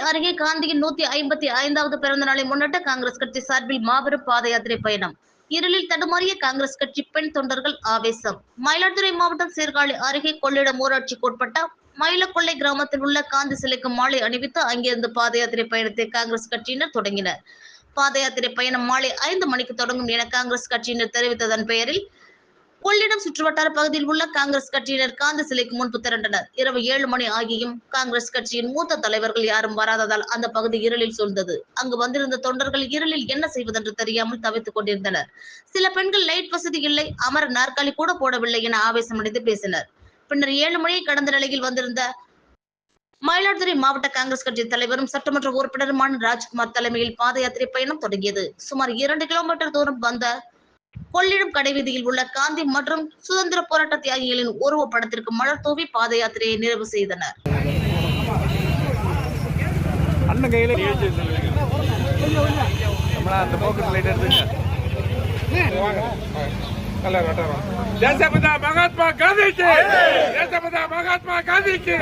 காந்தியின் நூத்தி ஐம்பத்தி ஐந்தாவது பிறந்த நாளை முன்னிட்டு காங்கிரஸ் கட்சி சார்பில் மாபெரும் பாத யாத்திரை பயணம். இருளில் தடுமாறிய காங்கிரஸ் கட்சி பெண் தொண்டர்கள் ஆவேசம். மயிலாடுதுறை மாவட்டம் சீர்காழி அருகே கொள்ளிடம் ஊராட்சிக்கு உட்பட்ட மயிலக்கொள்ளை கிராமத்தில் உள்ள காந்தி சிலைக்கு மாலை அணிவித்து அங்கிருந்து பாத யாத்திரை பயணத்தை காங்கிரஸ் கட்சியினர் தொடங்கினர். பாத யாத்திரை பயணம் மாலை ஐந்து மணிக்கு தொடங்கும் என காங்கிரஸ் கட்சியினர் தெரிவித்ததன் பெயரில் கொள்ளிடம் சுற்றுவட்டார பகுதியில் உள்ள காங்கிரஸ் கட்சியினர் காந்த சிலைக்கு முன்பு திரண்டனர் இரவு ஏழு மணி ஆகியும் காங்கிரஸ் கட்சியின் மூத்த தலைவர்கள் யாரும் வராததால் அந்த பகுதி இருளில் சூழ்ந்தது. அங்கு வந்திருந்த தொண்டர்கள் இருளில் என்ன செய்வதென்று தெரியாமல் தவித்துக் கொண்டிருந்தனர். சில பெண்கள் லைட் வசதி இல்லை அமர நாற்காலி கூட போடவில்லை என ஆவேசமடைந்து பேசினர். பின்னர் ஏழு மணியை கடந்த நிலையில் வந்திருந்த மயிலாடுதுறை மாவட்ட காங்கிரஸ் கட்சி தலைவரும் சட்டமன்ற உறுப்பினருமான ராஜ்குமார் தலைமையில் பாத யாத்திரை பயணம் தொடங்கியது. சுமார் இரண்டு கிலோமீட்டர் தூரம் வந்த கொள்ளிடம் கடைவீதியில் உள்ள காந்தி மற்றும் சுதந்திர போராட்ட தியாகிகளின் உருவ படத்திற்கு மலர் தூவி பாத யாத்திரையை நிறைவு செய்தனர். மகாத்மா காந்திக்கு! தேசபிதா மகாத்மா காந்திக்கு!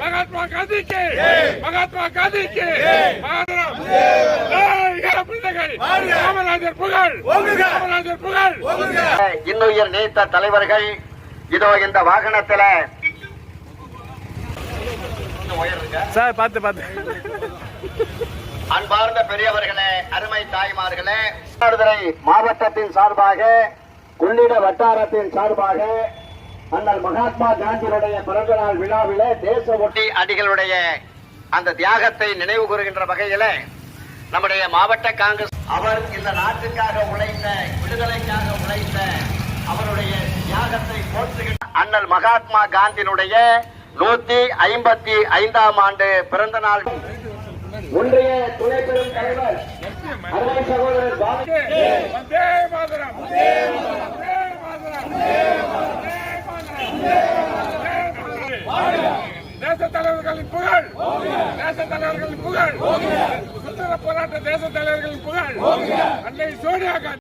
மகாத்மா காந்திக்கு! மகாத்மா காந்திக்கு! காமராஜர் புகழ். காமராஜர் புகழ். இன்னுயிர் நீத்த தலைவர்கள் இதோ இந்த வாகனத்துல. சார் பார்த்து பார்த்து. அன்பார்ந்த பெரியவர்களே அருமை தாய்மார்களே மாவட்டத்தின் சார்பாக கொள்ளிட வட்டாரத்தின் சார்பாக அண்ணல் மகாத்மா காந்தியினுடைய பிறந்த நாள் விழாவிலே தேச ஒட்டி அடிகளுடைய அந்த தியாகத்தை நினைவு கூறுகின்ற வகையில நம்முடைய மாவட்ட காங்கிரஸ் அவர் இந்த நாட்டுக்காக உழைத்த விடுதலைக்காக உழைத்த அவருடைய தியாகத்தை போற்றுகின்ற அண்ணல் மகாத்மா காந்தியினுடைய நூத்தி ஐம்பத்தி ஐந்தாம் ஆண்டு பிறந்த நாள். ஒன்றிய துணை பெரும் தலைவர் அருமை சகோதரர் பாபு வந்தே மாதரம் வந்தே மாதரம். தேச தலைவர்களின் புகழ் தேச தலைவர்களின் புகழ். போராட்ட தேச தலைவர்களின் புகழ். அன்னை சோனியா காந்தி.